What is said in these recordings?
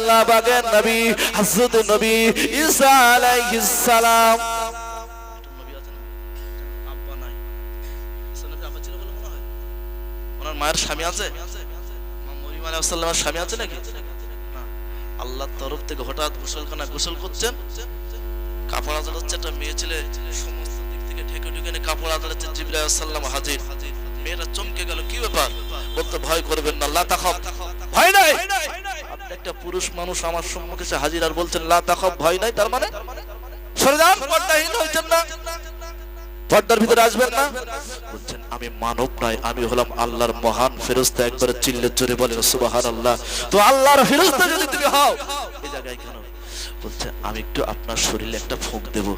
আল্লাহ বাগের নবী, হযরত নবী ঈসা আলাইহিস সালাম। মায়ের স্বামী আছে? স্বামী আছে নাকি? আল্লাহর তরফ থেকে হঠাৎ গোসলখানা গোসল করছেন। কাপড় আদালত হচ্ছে একটা মেয়ে ছেলে, সমস্ত দিক থেকে ঢেকে কাপড় আদালত হচ্ছে জিবরাইল সাল্লাম হাজির। মেয়েটা চমকে গেল, কি ব্যাপার? বলতে ভয় করবেন না তাখাব ভয় নাই? একটা পুরুষ মানুষ আমার সম্মুখে এসে হাজির আর বলছেন, লা তাখাব ভয় নাই, তার মানে সরে পর্দাহীন হইছেন না। পর্দার ভিতরে আসবেন না। বলছেন, আমি মানব নয়, আমি হলাম আল্লাহর মহান ফেরেশতা। একবার চিল্লে জোরে বলেন, সুবহানাল্লাহ। তো আল্লাহর ফেরেশতা যদি তুমি হও, এই জায়গায় কেন বলছে, আমি একটু আপনার শরীরে একটা ফুঁক দেব।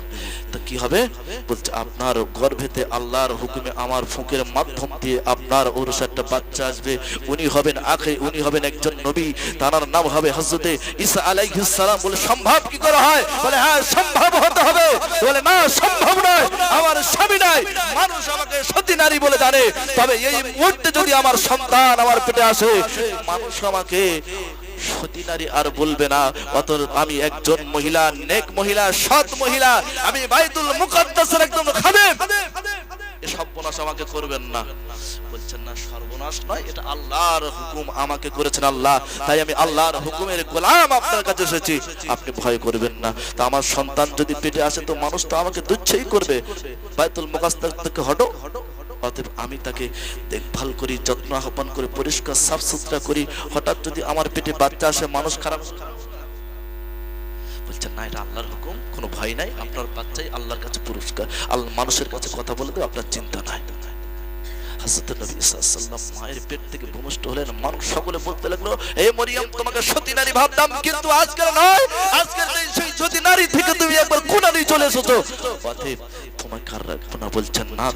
তো কি হবে? বলছে, আপনার গর্ভেতে আল্লাহর হুকুমে আমার ফুঁকের মাধ্যম দিয়ে আপনার ওরস একটা বাচ্চা আসবে। উনি হবেন আখে উনি হবেন একজন নবী। তার নাম হবে হজরতে ঈসা আলাইহিস সালাম। বলে, সম্ভব কি করে হয়? বলে হ্যাঁ সম্ভব হতে হবে। বলে, না, সম্ভব নয়, আমার স্বামী নাই। মানুষ আমাকে সতী নারী বলে জানে। তবে এই মুহূর্তে যদি আমার সন্তান আমার পেটে আসে, মানুষ আমাকে সতী নারী আর বলবে না। আমি একজন মহিলা, নেক মহিলা, সৎ মহিলা। আমি বাইতুল মুকাদ্দাসের একদম খাদেম। আমাকে করেছেন আল্লাহ। তাই আমি আল্লাহর হুকুমের গোলাম আপনার কাছে এসেছি। আপনি ভয় করবেন না। তা আমার সন্তান যদি পেটে আসে, তো মানুষ তো আমাকে দুচ্ছেই করবে। বাইতুল মুকাদ্দাস থেকে হটো। অতএব আমি তাকে দেখভাল করি, যত্ন আহ্বান করে, পরিষ্কার সাফ সুতরা করি। হঠাৎ যদি আমার পেটে বাচ্চা আসে, মানুষ খারাপ বলছেন না, এটা আল্লাহর হুকুম, কোনো ভয় নাই। আপনার বাচ্চাই আল্লাহর কাছে পুরস্কার। আল্লাহ মানুষের কাছে কথা বলে দেবে, আপনার চিন্তা নাই। নবী সাল্লাল্লাহু মায়ের পেট থেকে ভূমিষ্ঠ হলেন। মানুষ সকলে বলতে লাগল তোমাকে সতী নারী ভাবতাম, কিন্তু আজকের নয়। আজকের এই সেই সতী নারী থেকে তুমি একবার চলে এসেছ। অতএব তোমাকে আর রাখব না বলছেন? না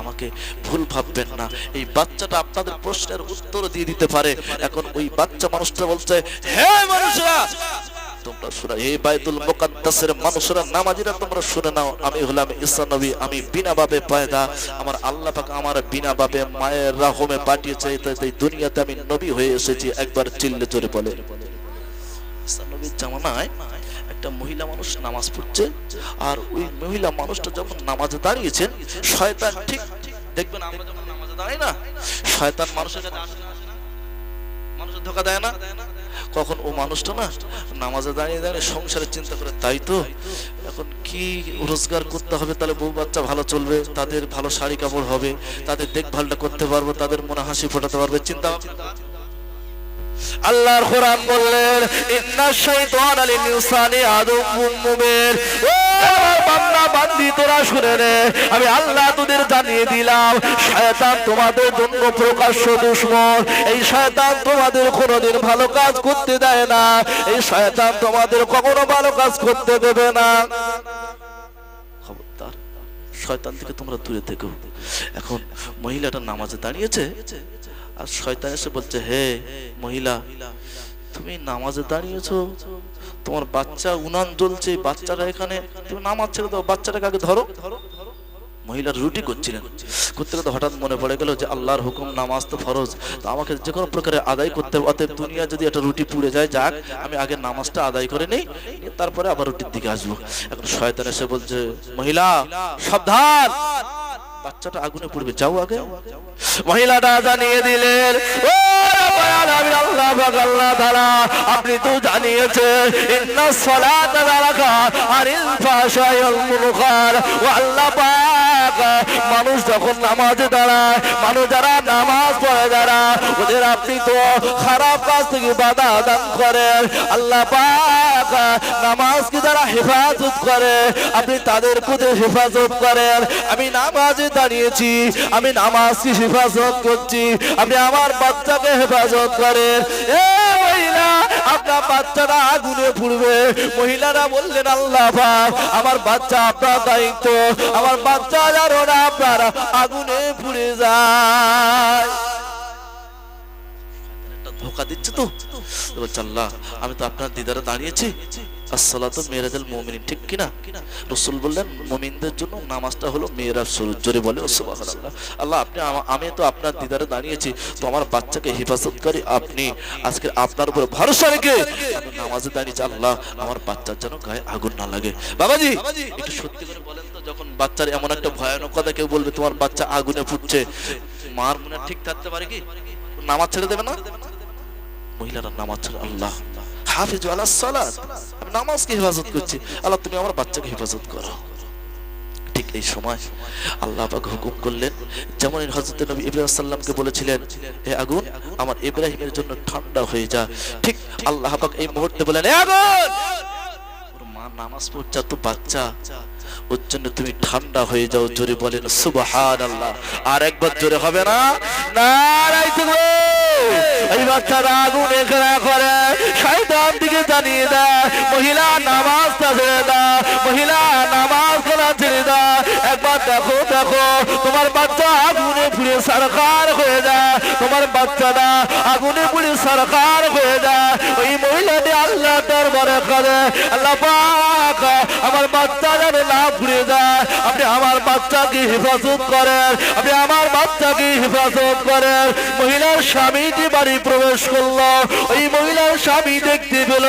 আমাকে ভুল ভাববেন না। এই বাচ্চাটা আপনাদের প্রশ্নের উত্তর দিয়ে দিতে পারে। এখন ওই বাচ্চা মানুষটা বলছে, হে মানুষরা, তোমরা শুনে এই বাইতুল মুকাদ্দাসের মানুষরা, নামাজিরা তোমরা শুনে নাও, আমি হলাম ঈসা নবী, আমি বিনা বাপে পয়দা, আমার আল্লাহ পাক আমার বিনা বাপে মায়ের রাহমে পাঠিয়েছে এই দুনিয়াতে আমি নবী হয়ে এসেছি, একবার চিল্লে জোরে বলে ঈসা নবীর জামানায় একটা মহিলা মানুষ নামাজ পড়ছে, আর ওই মহিলা মানুষটা যখন নামাজে দাঁড়িয়েছেন, শয়তান ঠিক, দেখবেন আমরা যখন নামাজে দাঁড়াই না, শয়তান মানুষের কাছে আসে না? মানুষের ধোকা দেয় না? কখন ও মানুষটা না নামাজে দাঁড়িয়ে দাঁড়িয়ে সংসারের চিন্তা করে, তাই তো? এখন কি রোজগার করতে হবে তাহলে বউ বাচ্চা ভালো চলবে, তাদের ভালো শাড়ি কাপড় হবে, তাদের দেখভালটা করতে পারব, তাদের মনে হাসি ফোটাতে পারবে, চিন্তা আল্লাহর কোরআন বললেন, ইন্না শাইতান লিল ইনসানি আদুউম মুবিন ও আমি আল্লাহ তোদের জানিয়ে দিলাম, শয়তান তোমাদের জন্য প্রকাশ্য দুশমন। এই শয়তান তোমাদের কোনোদিন ভালো কাজ করতে দেয় না। এই শয়তান তোমাদের কখনো ভালো কাজ করতে দেবে না। শয়তান থেকে তোমরা দূরে থেকো। এখন মহিলাটা নামাজে দাঁড়িয়েছে, আর শয়তান এসে বলছে, হে মহিলা, তুমি নামাজে দাঁড়িয়েছো? তোমার বাচ্চা উনান জ্বলছে বাচ্চাটা এখানে নামাজ ছেড়ে দাও, বাচ্চাটাকে আগে ধরো। মহিলার রুটি করছিলেন। করতে করতে হঠাৎ মনে পড়ে গেল যে আল্লাহর হুকুম নামাজ তো ফরজ। তো আমাকে যে কোনো প্রকারে আদায় করতে হবে, অতএব দুনিয়া যদি একটা রুটি পুড়ে যায়, যাক, আমি আগে নামাজটা আদায় করে নেই তারপরে আবার রুটির দিকে আসব। এখন শয়তান এসে বলছে, মহিলা, সাবধান! বাচ্চাটা আগুনে পড়বে, যাও আগে। মহিলাটা জানিয়ে দিলেন আপনি তো জানিয়েছেন আল্লাহ মানুষ যখন নামাজ দাঁড়ায়, মানুষ যারা নামাজ পড়ে যারা, ওদের আপনি তো খারাপ কাজ থেকে বাধা দান করেন। আল্লাহ পাক নামাজকে যারা হেফাজত করে? আপনি তাদের প্রতি হেফাজত করেন। আমি নামাজে দাঁড়িয়েছি, আমি নামাজকে হেফাজত করছি? আপনি আমার বাচ্চাকে হেফাজত করেন। আপনার বাচ্চাটা আগুনে পুড়বে। মহিলারা আমার বাচ্চা আপনার দায়িত্ব। আমার বাচ্চা না আপনার আগুনে পুড়ে যায়। ধোকা দিচ্ছে তো? বলছে আল্লাহ আমি তো আপনার দিদারে দাঁড়িয়েছি। আসসালাতু মেরাজুল মুমিনিন, ঠিক কিনা? রাসূল বললেন, মুমিনদের জন্য নামাজটা হলো জোরে বলে আমি তো আপনার দিদারে দাঁড়িয়েছি। তো আমার বাচ্চাকে করি আপনি। আজকে আপনার আল্লাহ, আমার বাচ্চার যেন গায়ে আগুন না লাগে। বাবাজি, একটু সত্যি করে বলেন তো, যখন বাচ্চার এমন একটা ভয়ানক কথা কেউ বলবে, তোমার বাচ্চা আগুনে ফুটছে মার মনে ঠিক থাকতে পারে কি? নামাজ ছেড়ে দেবে না? মহিলারা নামাজ আল্লাহ হাফিজ আলাহ সালাত আমি নামাজকে হেফাজত করছি আল্লাহ তুমি আমার বাচ্চাকে হেফাজত করো ঠিক এই সময় আল্লাহ পাক হুকুম করলেন যেমন হজরত নবী ইব্রাহিম সাল্লামকে বলেছিলেন হে আগুন আমার ইব্রাহিমের জন্য ঠান্ডা হয়ে যা ঠিক আল্লাহ পাক এই মুহূর্তে বলেন হে আগুন মা নামাজ পড়ছে তো বাচ্চা ওর জন্য তুমি ঠান্ডা হয়ে যাও জোরে বলেন সুবহান আল্লাহ আর একবার জোরে হবে না নারাই এই বাচ্চারা আগুন এখানে করে। শয়তান দিকে জানিয়ে দেয় মহিলা নামাজ ছেড়ে দা। মহিলা নামাজ করা ছেড়ে দাও একবার দেখো দেখো, তোমার বাচ্চা আগুনে ফিরে সরকার হয়ে যায়। তোমার বাচ্চাটা আগুনে পুড়ে সরকার হয়ে যায়। ওই মহিলাটি আল্লাহ দরবারে করে আল্লাহ পাক, আমার বাচ্চা যেন না পুড়ে যায়। আপনি আমার বাচ্চাকে হেফাজত করেন। আপনি আমার বাচ্চাকে হেফাজত করেন। মহিলার স্বামীটি বাড়ি প্রবেশ করল। ওই মহিলার স্বামী দেখতে পেল,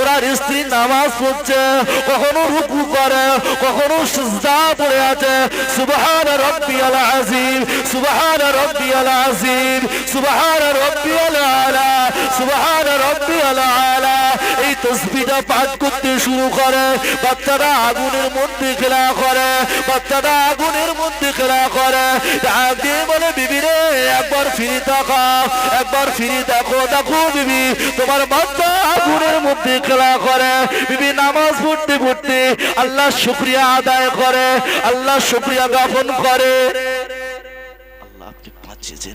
ওনার স্ত্রী নামাজ পড়ছে, কখনো রুকু করে, কখনো সিজদা পড়ে আছে। সুবহান রাব্বিয়াল আযীম, সুবহান রাব্বিয়াল আযীম। সুবহান রাব্বিয়াল আলা সুবহান রাব্বিয়াল আলা এই পাঠ করতে শুরু করে আগুনের মধ্যে খেলা করে আগুনের মধ্যে খেলা করে। ডাক দিয়ে বলে, বিবি রে, একবার ফিরে একবার ফিরে দেখো দেখো বিবি, তোমার বাচ্চা আগুনের মধ্যে খেলা করে। বিবি নামাজ পড়তে পড়তে আল্লাহ শুক্রিয়া আদায় করে আল্লাহ শুক্রিয়া জ্ঞাপন করে। আল্লাহ যে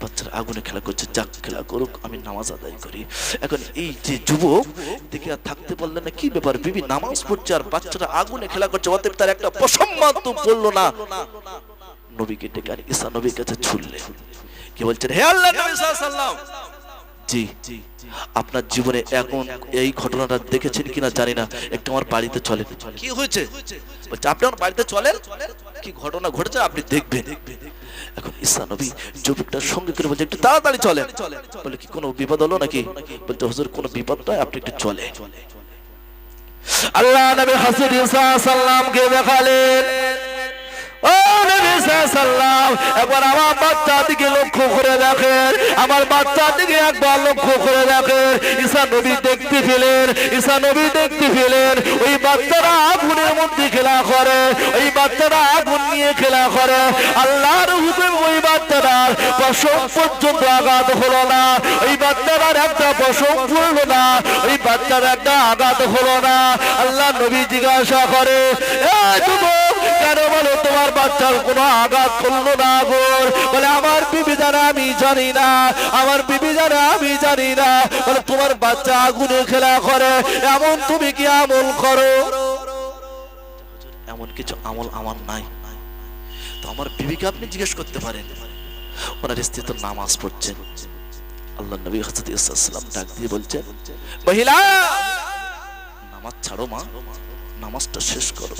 বাচ্চারা আগুনে খেলা করছে, যাক খেলা করুক, আমি নামাজ আদায় করি। এখন এই যে যুবক, দেখে আর থাকতে পারলে না, কি ব্যাপার? বিবি নামাজ পড়ছে আর বাচ্চারা আগুনে খেলা করছে, অতএব তার একটা প্রসম্মান তো বলল না। নবীকে ডেকে আর ঈসা নবীর কাছে ছুড়লে। কি বলছেন? হে আল্লাহ নবী সাল্লাল্লাহু জি। আপনার জীবনে এখন এই ঘটনাটা দেখেছেন কিনা জানি না। একটু আমার বাড়িতে চলেন। কি হয়েছে? বলছে, আপনি আমার বাড়িতে চলেন? কি ঘটনা ঘটেছে আপনি দেখবেন। এখন ঈসা নবী যুবকটার সঙ্গে করে বলছে, একটু তাড়াতাড়ি চলেন। বলে, কি কোনো বিপদ হলো নাকি? বলতে হুজুর, কোনো বিপদ নয়, আপনি একটু চলে আল্লাহ নবী হাসির ঈসা সাল্লামকে দেখালেন। সাল্লাম। আমার বাচ্চা দিকে লক্ষ্য করে দেখেন। আমার বাচ্চা দিকে একবার লক্ষ্য করে দেখেন। ঈসা নবী দেখতে পেলেন, ঈসা নবী দেখতে পেলেন। ওই বাচ্চারা আগুনের মধ্যে খেলা করে, ওই বাচ্চারা আগুন নিয়ে খেলা করে। আল্লাহর হুকুম ওই বাচ্চাটার পশম পর্যন্ত আঘাত হলো না। ওই বাচ্চাটার একটা পশম পড়ল না, ওই বাচ্চার একটা আঘাত হলো না। আল্লাহ নবী জিজ্ঞাসা করে, এ যুবক কেন বলো, তোমার বাচ্চার কোনো আঘাত করল না গোর বলে, আমার বিবি জানা, আমি জানি না। আমার বিবি জানা, আমি জানি না। বলে, তোমার বাচ্চা আগুনে খেলা করে, এমন তুমি কি আমল করো? এমন কিছু আমল আমার নাই। তো আমার বিবিকে আপনি জিজ্ঞেস করতে পারেন। ওনার স্ত্রী তো নামাজ পড়ছেন আল্লাহ নবী হজরত ইসলাম ডাক দিয়ে বলছেন, মহিলা, নামাজ ছাড়ো মা, নামাজটা শেষ করো।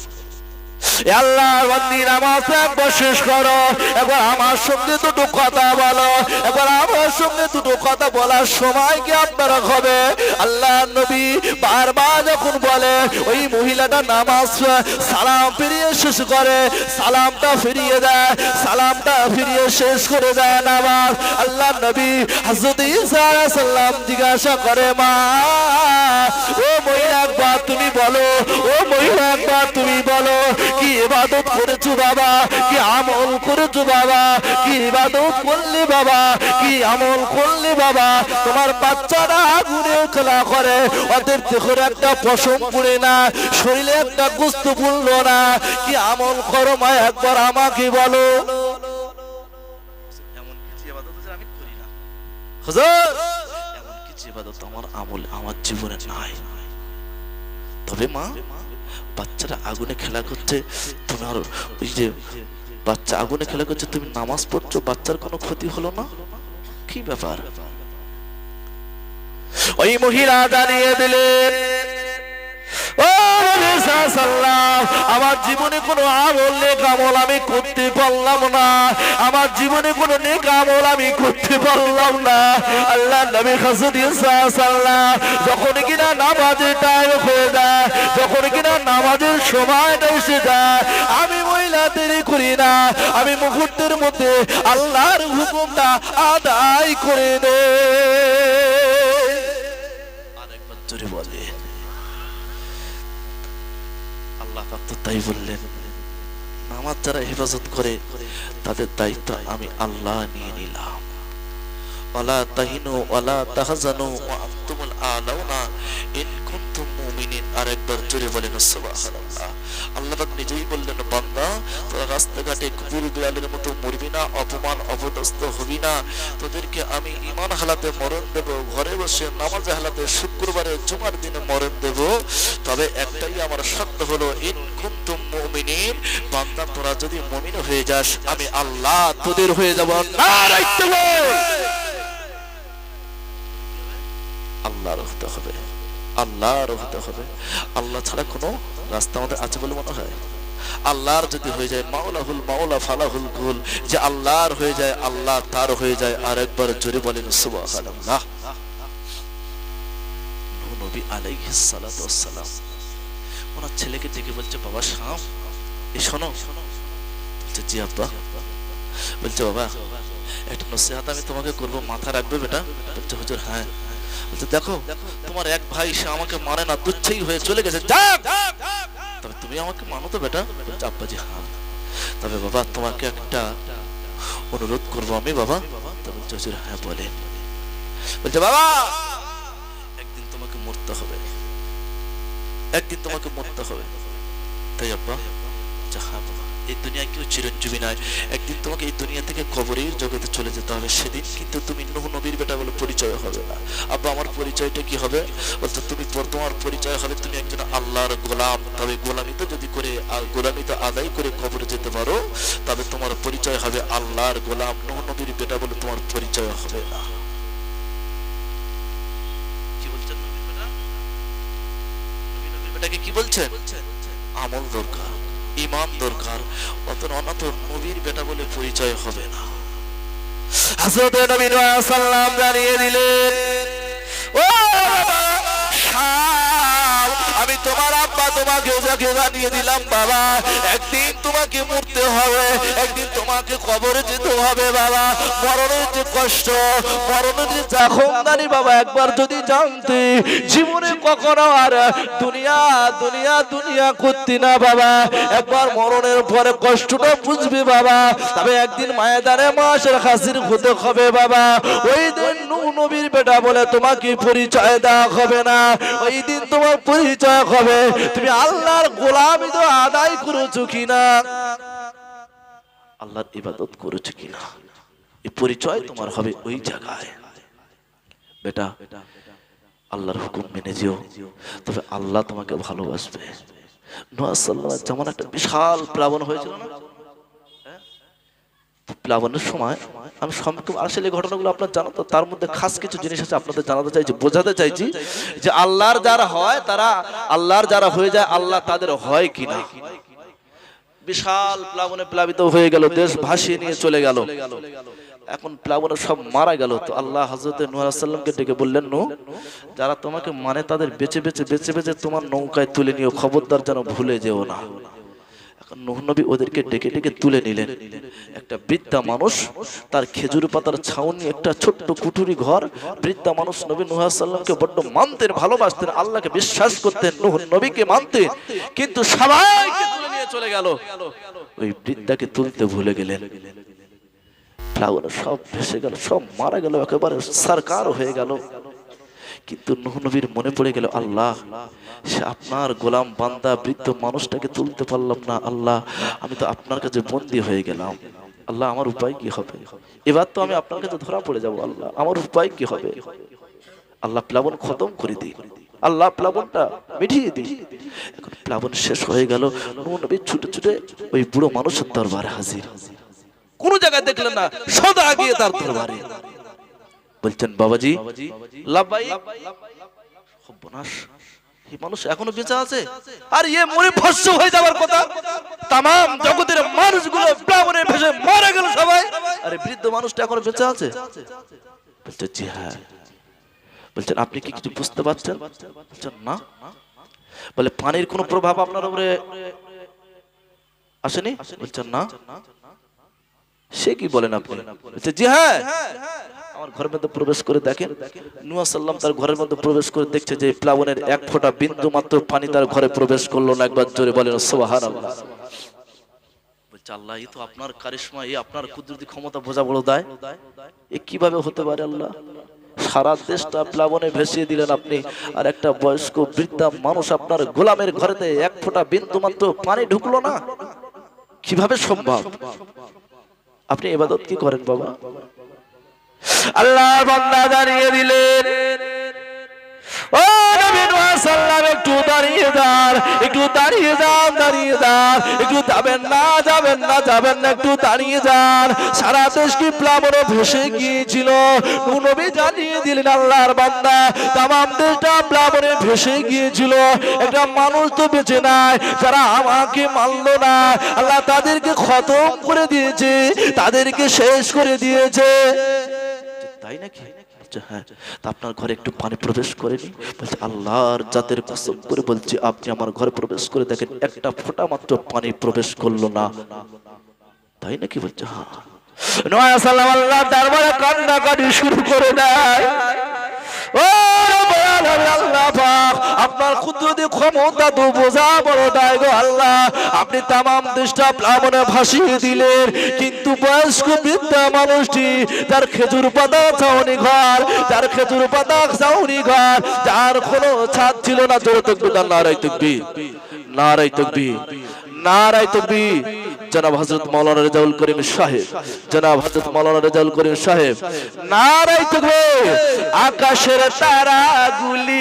ফিরিয়ে শেষ করে, সালামটা ফিরিয়ে দেয়, সালামটা ফিরিয়ে শেষ করে দেয় নামাজ। আল্লাহ নবী ঈসা আলাইহিস জিজ্ঞাসা করে, মা, ও মহিলা একবার তুমি বলো, ও মহিলা একবার ইবাদত করেছ বাবা? কি আমল করেছ বাবা? কি ইবাদত করলে বাবা? কি আমল করলে বাবা? তোমার বাচ্চারা আগুনে খেলা করে। ওদের দেখো একটা পশম পড়ে না শরীরে একটা গুস্ত পড়ল না। কি আমল করো মা একবার আমাকে বলো। হুজুর! এমন কিছু ইবাদত আমার আমল আমার জীবনে নাই। তবে মা বাচ্চারা আগুনে খেলা করছে, তোমার ওই যে বাচ্চা আগুনে খেলা করছে, তুমি নামাজ পড়ছো, বাচ্চার কোনো ক্ষতি হলো না? কি ব্যাপার? ওই মহিলা দাঁড়িয়ে দিলেন আমার জীবনে কোনো আমল, নেক আমল আমি করতে পারলাম না। আমার জীবনে কোনো নেক আমল আমি করতে পারলাম না। আল্লাহ নবী হাজরত সাল্লাল্লাহু যখন কিনা নামাজ নামাজের টাইম হয়ে যায়, যখন কিনা নামাজের সময়টা এসে যায় আমি মহিলা দেরি করি না। আমি মুহূর্তের মধ্যে আল্লাহর হুকুমটা আদায় করে দে আল্লাহ তাদের দায়িত্ব আমি আল্লাহ নিয়ে নিলাম। মুমিনিন আরেকবার জোরে বলেন আল্লাহ নিজেই বললেন, বান্দা, তোরা রাস্তাঘাটে কুকুর বিড়ালের মতো মরবি না, অপমান অপদস্থ হবি না। তোদেরকে আমি ইমান হালাতে মরণ দেব, ঘরে বসে নামাজ হালাতে শুক্রবারে জুমার দিনে মরণ দেব। তবে একটাই আমার শর্ত হলো, ইন কুনতুম মুমিনিন, বান্দা, তোরা যদি মুমিন হয়ে যাস, আমি আল্লাহ তোদের হয়ে যাব। নারাই তাকবীর আল্লাহর হতে হবে। আল্লাহর হতে হবে। আল্লাহ ছাড়া কোনো রাস্তা আমাদের আছে বলে মনে হয়? আল্লাহর যদি হয়ে যায় মাওলাহুল মাওলা ফালাহুল কুল, যে আল্লাহর হয়ে যায়, আল্লাহ তার হয়ে যায় আর একবার জোরে বলেন নূহ নবী আলাইহিস সালাতু ওয়াসসালাম, ওনার ছেলেকে ডেকে বলছে, বাবা, শাম, এ শোনো। বলছে, জি আব্বা। বলছে, বাবা, একটা নসিহাত আমি তোমাকে করব, মাথা রাখবে বেটা? বলছে, হুজুর হ্যাঁ। দেখো, তোমার এক ভাই, সে আমাকে মারে না, তুচ্ছেই হয়ে চলে গেছে। তবে তুমি আমাকে মানো তো বেটা আব্বাজি হ্যাঁ। তবে বাবা, তোমাকে একটা অনুরোধ করব আমি, বাবা। তো বলছে হুজুর হ্যাঁ বলে। বলছে, বাবা, একদিন তোমাকে মরতে হবে। একদিন তোমাকে মরতে হবে। তাই আব্বা হ্যাঁ বাবা। এই দুনিয়ায় কেউ চিরঞ্জীবী নয়। একদিন তোমাকে এই দুনিয়া থেকে কবরের জগতে চলে যেতে হবে। সেদিন কিন্তু তুমি নূহ নবীর বেটা বলে পরিচয় হবে না। আব্বা, আমার পরিচয়টা কি হবে? বলতো তুমি তোমার পরিচয় হবে তুমি একজন আল্লাহর গোলাম। তবে গোলামি তো যদি করে গোলামি তো আদায় করে কবরে যেতে পারো, তবে তোমার পরিচয় হবে আল্লাহর গোলাম। নূহ নবীর বেটা বলে তোমার পরিচয় হবে না। কি বলছেন? আমল দরকার। ইমান দরকার অত অনাথ নবীর বেটা বলে পরিচয় হবে না। হাজরত নবী সাল্লাম জানিয়ে দিলেন ও বাবা, আমি তোমার আব্বা তোমাকে যাকে জানিয়ে দিলাম বাবা। একদিন তোমাকে মরতে হবে, একদিন তোমাকে কবরে যেতে হবে বাবা। মরণের যে কষ্ট, মরণের যে জাখমদারি বাবা, একবার যদি জানতে, জীবনে কখনো আর দুনিয়া দুনিয়া দুনিয়া করতি না বাবা। একবার মরণের পরে কষ্টটা বুঝবি বাবা। তবে একদিন মায়েদারে মাসের হাসির হতে হবে বাবা। ওই দিন নবীর বেটা বলে তোমাকে পরিচয় দেওয়া হবে না। ওই দিন তোমার পরিচয় হবে। তুমি আল্লাহর গোলামি তো আদায় করেছ কিনা? আল্লাহর ইবাদত করেছ কিনা? এই পরিচয় তোমার হবে ওই জায়গায়। বেটা, আল্লাহর হুকুম মেনে যেও। তবে আল্লাহ তোমাকে ভালোবাসবে। নোয়া সাল্লাল্লাহু আলাইহি যেমন একটা বিশাল প্লাবন হয়েছিল না? প্লাবনের সময় আমি সম্পর্কে আসলে ঘটনাগুলো আপনার জানো তো, তার মধ্যে খাস কিছু জিনিস আছে আপনাদের জানাতে চাইছি, বোঝাতে চাইছি যে আল্লাহর যারা হয়, তারা আল্লাহর যারা হয়ে যায়, আল্লাহ তাদের হয় কিনা। বিশাল প্লাবনে প্লাবিত হয়ে গেল, দেশ ভাসিয়ে নিয়ে চলে গেল। এখন প্লাবনে সব মারা গেল। তো আল্লাহ হজরত নুয়াল্লামকে ডেকে বললেন নু যারা তোমাকে মানে তাদের বেঁচে বেঁচে বেঁচে বেঁচে তোমার নৌকায় তুলে নিও, খবরদার যেন ভুলে যেও না। এখন নবী ওদেরকে ডেকে ডেকে তুলে নিলেন। একটা বৃদ্ধা মানুষ, তার খেজুর পাতার ছাউনি, একটা ছোট্ট কুঠুরি ঘর। বৃদ্ধা মানুষ নবী নুহ সাল্লামকে বড্ড মানতেন, ভালোবাসতেন, আল্লাহকে বিশ্বাস করতেন, নূহ নবীকে মানতেন, কিন্তু সবাইকে তুলে নিয়ে চলে গেল। ওই বৃদ্ধাকে তুলতে ভুলে গেলেন। সব ভেসে গেল, সব মারা গেল, একেবারে সরকার হয়ে গেল। কিন্তু নূহ নবীর মনে পড়ে গেল, আল্লাহ, সে আপনার গোলাম বান্দা, বৃদ্ধ মানুষটাকে তুলতে পারলাম না, আল্লাহ, আমি তো আপনার কাছে বন্দী হয়ে গেলাম। আল্লাহ, আমার উপায় কি হবে? এবার তো আমি আপনার কাছে ধরা পড়ে যাব, আল্লাহ, আমার উপায় কি হবে? আল্লাহ, প্লাবন খতম করে দিই। আল্লাহ, প্লাবনটা মিটিয়ে দিই। এখন প্লাবন শেষ হয়ে গেল নবী ছুটে ছুটে ওই বুড়ো মানুষের দরবারে হাজির। কোন জায়গায় দেখলেন না, সদা গিয়ে তার দরবারে। বলছেন বাবাজি এই মানুষ এখনও বেঁচে আছে? আর ইয়ে মরে ভস্য হয়ে যাবার কথা? তাম জগতের মানুষগুলো প্লাবনে ভেসে মারা গেল সবাই। আরে বৃদ্ধ মানুষটা এখনও বেঁচে আছে? বলছে জি হ্যাঁ। বলছেন আপনি কি কিছু বুঝতে পারছেন? বলছেন না। বলে পানির কোনো প্রভাব আপনার উপরে আসেনি? বলছেন না। সে কি বলেন আপনি? জি হ্যাঁ। ঘরের মধ্যে প্রবেশ করে দেখেন। নুয়া সাল্লাম তার ঘরের মধ্যে প্রবেশ করে দেখছে যে প্লাবনের এক ফোঁটা বিন্দু মাত্র পানি তার ঘরে প্রবেশ করল না। একবার জোরে বলেন সোহার আল্লাহ আপনার কুদরতি ক্ষমতা বোঝা বড় এ কীভাবে হতে পারে আল্লাহ? সারা দেশটা প্লাবনে ভেসিয়ে দিলেন আপনি। আর একটা বয়স্ক বৃদ্ধা মানুষ আপনার গোলামের ঘরেতে এক ফোঁটা বিন্দু মাত্র পানি ঢুকলো না। কীভাবে সম্ভব? আপনি এবাদত কি করেন বাবা? আল্লাহর বান্দা দাঁড়িয়ে দিলেন। একটু দাঁড়িয়ে একটু দাঁড়িয়ে যান, দাঁড়িয়ে একটু যাবেন না যাবেন না যাবেন না, একটু দাঁড়িয়ে যান। সারা দেশ কি ভেসে গিয়েছিল। নবী জানিয়ে দিলেন, আল্লাহর বান্দা, তামাম দেশটা প্লাবনে ভেসে গিয়েছিল। একটা মানুষ তো বেঁচে নাই, যারা আমাকে মানলো না। আল্লাহ তাদেরকে খতম করে দিয়েছে, তাদেরকে শেষ করে দিয়েছে। তাই নাকি? হ্যাঁ তা আপনার ঘরে একটু পানি প্রবেশ করেনি বলছে, আল্লাহর জাতের কসম করে বলছি, আপনি আমার ঘরে প্রবেশ করে দেখেন, একটা ফোঁটা মাত্র পানি প্রবেশ করল না। তাই নাকি বলছে হ্যাঁ। নয়া সাল্লাম আল্লাহ দরবারে কান্নাকাটি শুরু করে দেয়। ও আপনার কুদরতি ক্ষমতা তো বোঝা বড় দায় গো আল্লাহ। আপনি তামাম দেশটা প্লাবনে ভাসিয়ে দিলেন, কিন্তু বয়স্ক বৃদ্ধা মানুষটি যার খেজুর পাতা ছাউনি ঘর যার খেজুর পাতা ছাউনি ঘর, যার কোনো ছাদ ছিল না। জোরে তকবি নারাই তকবি নারাই তকবি নারাই তকবি জনাব হজরত মৌলানা রেজাউল করিম সাহেব, জনাব হজরত মৌলানা রেজাউল করিম সাহেব নারাই তকবি আকাশের তারা গুলি